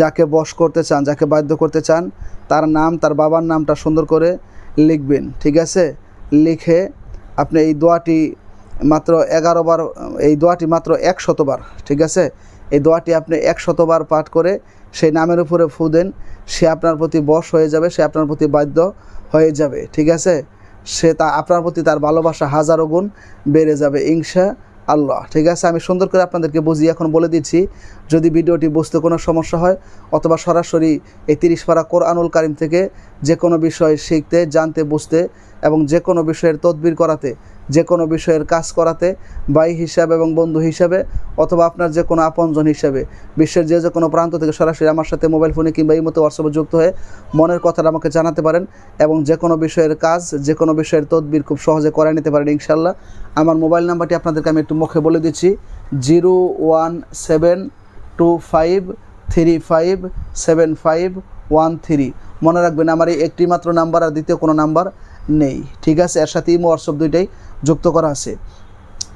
যাকে বশ করতে চান, যাকে বাধ্য করতে চান, তার নাম, তার বাবার নামটা সুন্দর করে লিখবেন, ঠিক আছে? লিখে আপনি এই দোয়াটি মাত্র এগারো বার, এই দোয়াটি মাত্র এক শতবার ঠিক আছে? এই দোয়াটি আপনি এক শতবার পাঠ করে সেই নামের উপরে ফু দেন, সে আপনার প্রতি বশ হয়ে যাবে, সে আপনার প্রতি বাধ্য হয়ে যাবে, ঠিক আছে? সে তা, আপনার প্রতি তার ভালোবাসা হাজারো গুণ বেড়ে যাবে, ইনশা আল্লাহ, ঠিক আছে? আমি সুন্দর করে আপনাদেরকে বুঝিয়ে এখন বলে দিচ্ছি, যদি ভিডিওটি বুঝতে কোনো সমস্যা হয় অথবা সরাসরি এই তিরিশ পারা কোরআনুল কারিম থেকে যে কোনো বিষয় শিখতে, জানতে, বুঝতে এবং যে কোনো বিষয়ের তদবির করাতে যে কোনো বিষয়ের কাজ করাতে, ভাই হিসাবে এবং বন্ধু হিসাবে, অথবা আপনার যে কোনো আপনজন হিসাবে, বিশ্বের যে যে কোনো প্রান্ত থেকে সরাসরি আমার সাথে মোবাইল ফোনে কিংবা এই মতো হোয়াটসঅ্যাপে যুক্ত হয়ে মনের কথাটা আমাকে জানাতে পারেন এবং যে কোনো বিষয়ের কাজ, যে কোনো বিষয়ের তদবির খুব সহজে করে নিতে পারেন ইনশাল্লাহ আমার মোবাইল নাম্বারটি আপনাদেরকে আমি একটু মুখে বলে দিচ্ছি, zero one seven two five three five seven five one three. মনে রাখবেন আমার এই একটি মাত্র নাম্বার আর দ্বিতীয় কোনো নাম্বার। নেই। ঠিক আছে, এর সাথে ইমো হোয়াটসঅ্যাপ দুইটাই যুক্ত করা আছে।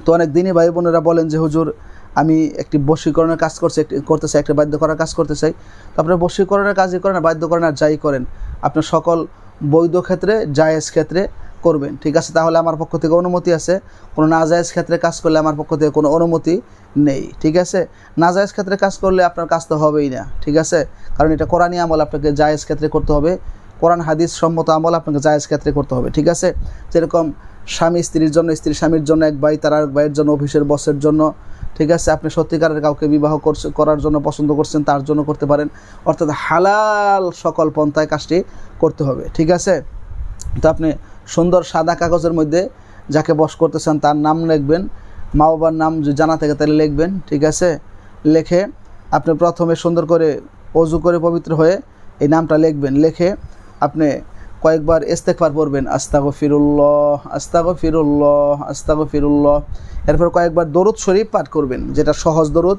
তো অনেক দিনই ভাই বোনেরা বলেন যে, হুজুর, আমি একটি বশীকরণের কাজ করছে, একটি করতে চাই, একটা বাধ্য করার কাজ করতে চাই। তো আপনার বশীকরণের কাজই করেন, আর বাধ্য করেন আর যাই করেন। আপনার সকল বৈধ ক্ষেত্রে, জায়েজ ক্ষেত্রে করবেন। ঠিক আছে, তাহলে আমার পক্ষ থেকে অনুমতি আছে। কোনো নাজায়েজ ক্ষেত্রে কাজ করলে আমার পক্ষ থেকে কোনো অনুমতি নেই। ঠিক আছে? নাজায়েজ ক্ষেত্রে কাজ করলে আপনার কাজ তো হবেই না। ঠিক আছে? কারণ এটা কোরআনই আমল, আপনাকে জায়েজ ক্ষেত্রে করতে হবে। কোরআন, হাদিস সম্মত আমল আপনাকে জায়েজ ক্ষেত্রে করতে হবে, ঠিক আছে? যেরকম স্বামী স্ত্রীর জন্য, স্ত্রী স্বামীর জন্য, এক ভাই তার এক ভাইয়ের জন্য, অফিসের বসের জন্য, ঠিক আছে? আপনি সত্যিকারের কাউকে বিবাহ করার জন্য পছন্দ করছেন, তার জন্য করতে পারেন। অর্থাৎ হালাল সকল পন্থায় কাজটি করতে হবে, ঠিক আছে? তো আপনি সুন্দর সাদা কাগজের মধ্যে যাকে বস করতে চান তার নাম লিখবেন, মা বাবার নাম জানা থাকে তাহলে লিখবেন, ঠিক আছে? লেখে আপনি প্রথমে সুন্দর করে অজু করে পবিত্র হয়ে এই নামটা লিখবেন, লিখে আপনি কয়েকবার ইস্তেকবার পড়বেন আস্তাগো ফিরুল্লাহ আস্তাগো ফিরুল্লাহ আস্তাগো ফিরুল্লাহ এরপর কয়েকবার দরুদ শরীফ পাঠ করবেন, যেটা সহজ দরুদ।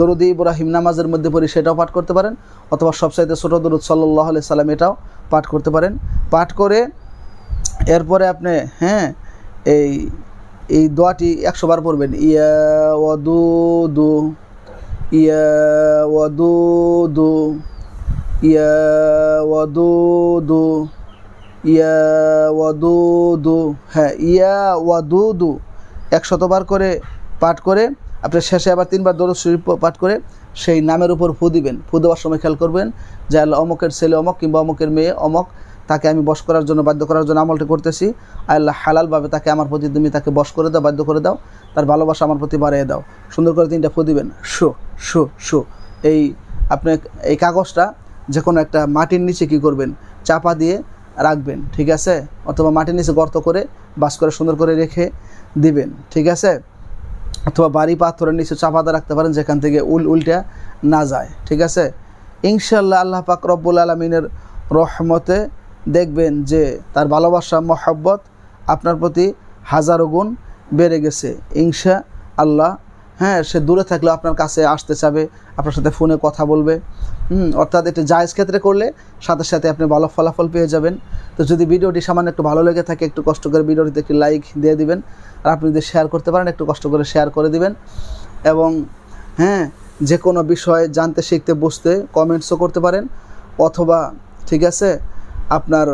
দরুদি ইব্রাহিম নামাজের মধ্যে পড়ি সেটাও পাঠ করতে পারেন, অথবা সবসাইতে ছোটো দরুদ সাল্লাহ আলি সাল্লাম, এটাও পাঠ করতে পারেন। পাঠ করে এরপরে আপনি হ্যাঁ এই এই দোয়াটি একশো বার পড়বেন, ইয়া ওয়াদু দু ইয়া ওয়াদু দু ইয়া ওয়াদুদু ইয়া ওয়াদুদু হ্যাঁ ইয়া ওয়াদুদু একশতবার করে পাঠ করে, আপনি শেষে আবার তিনবার দরুদ শরীফ পাঠ করে সেই নামের উপর ফু দিবেন। ফু দেওয়ার সময় খেয়াল করবেন যে আল্লাহ অমকের ছেলে অমক কিংবা অমকের মেয়ে অমক, তাকে আমি বশ করার জন্য, বাধ্য করার জন্য আমলটি করতেছি। আল্লাহ হালালভাবে তাকে আমার প্রতি তুমি তাকে বশ করে দাও, বাধ্য করে দাও, তার ভালোবাসা আমার প্রতি বাড়িয়ে দাও। সুন্দর করে তিনটা ফু দিবেন। শু শু শু। এই, আপনি এই কাগজটা যে কোনো একটা মাটির নিচে কি করবেন? চাপা দিয়ে রাখবেন, ঠিক আছে? অথবা মাটির নিচে গর্ত করে বাস করে সুন্দর করে রেখে দিবেন, ঠিক আছে? অথবা বাড়ি পাথরের নিচে চাপা দিয়ে রাখতে পারেন যেখান থেকে উল, উল্টা না যায়, ঠিক আছে? ইনশাল্লাহ আল্লাহ পাক রব্বুল আলমিনের রহমতে দেখবেন যে তার ভালোবাসা, মহব্বত আপনার প্রতি হাজারো গুণ বেড়ে গেছে। ইনশা আল্লাহ হ্যাঁ সে দূরে থাকলেও আপনার কাছে আসতে চাবে, আপনার সাথে ফোনে কথা বলবে। অর্থাৎ এটা জায়জ ক্ষেত্রে করলে সাথে সাথে আপনি ভালো ফলাফল পেয়ে যাবেন। তো যদি ভিডিওটি সামান্য একটু ভালো লেগে থাকে, একটু কষ্ট করে ভিডিওটিতে একটি লাইক দিয়ে দিবেন। আর আপনি যদি শেয়ার করতে পারেন, একটু কষ্ট করে শেয়ার করে দিবেন। এবং হ্যাঁ যে কোনো বিষয় জানতে, শিখতে, বুঝতে কমেন্টসও করতে পারেন। অথবা, ঠিক আছে, আপনার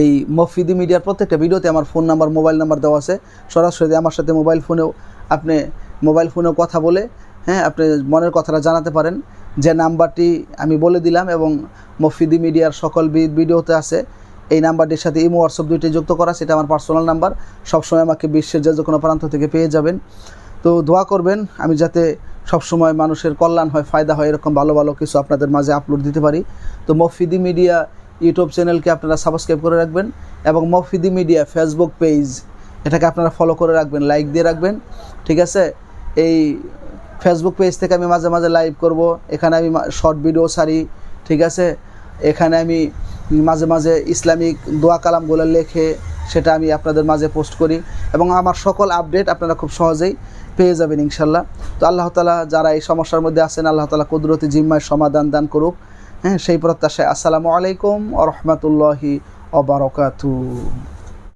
এই মফিদি মিডিয়ার প্রত্যেকটা ভিডিওতে আমার ফোন নাম্বার মোবাইল নাম্বার দেওয়া আছে। সরাসরি আমার সাথে মোবাইল ফোনেও আপনি মোবাইল ফোনেও কথা বলে হ্যাঁ আপনি মনের কথাটা জানাতে পারেন। যে নাম্বারটি আমি বলে দিলাম এবং মফিদি মিডিয়ার সকল ভিডিওতে আছে। এই নাম্বারটির সাথে ইমো, হোয়াটসঅ্যাপ দুইটি যুক্ত করা, সেটা আমার পার্সোনাল নাম্বার। সবসময় আমাকে বিশ্বের যে কোনো প্রান্ত থেকে পেয়ে যাবেন। তো দোয়া করবেন, আমি যাতে সবসময় মানুষের কল্যাণ হয়, ফায়দা হয়, এরকম ভালো ভালো কিছু আপনাদের মাঝে আপলোড দিতে পারি। তো মফিদি মিডিয়া ইউটিউব চ্যানেলকে আপনারা সাবস্ক্রাইব করে রাখবেন এবং মফিদি মিডিয়া ফেসবুক পেজ এটাকে আপনারা ফলো করে রাখবেন লাইক দিয়ে রাখবেন, ঠিক আছে? এই ফেসবুক পেজ থেকে আমি মাঝে মাঝে লাইভ করব, এখানে আমি শর্ট ভিডিও ছাড়ি, ঠিক আছে? এখানে আমি মাঝে মাঝে ইসলামিক দোয়া কালামগুলো লেখে, সেটা আমি আপনাদের মাঝে পোস্ট করি এবং আমার সকল আপডেট আপনারা খুব সহজেই পেয়ে যাবেন ইনশাল্লাহ। তো আল্লাহ তালা যারা এই সমস্যার মধ্যে আছেন, আল্লাহ তালা কুদরতি জিম্মায় সমাধান দান করুক। হ্যাঁ সেই প্রত্যাশায় আসসালামু আলাইকুম আ রহমতুল্লাহি অবরকাতু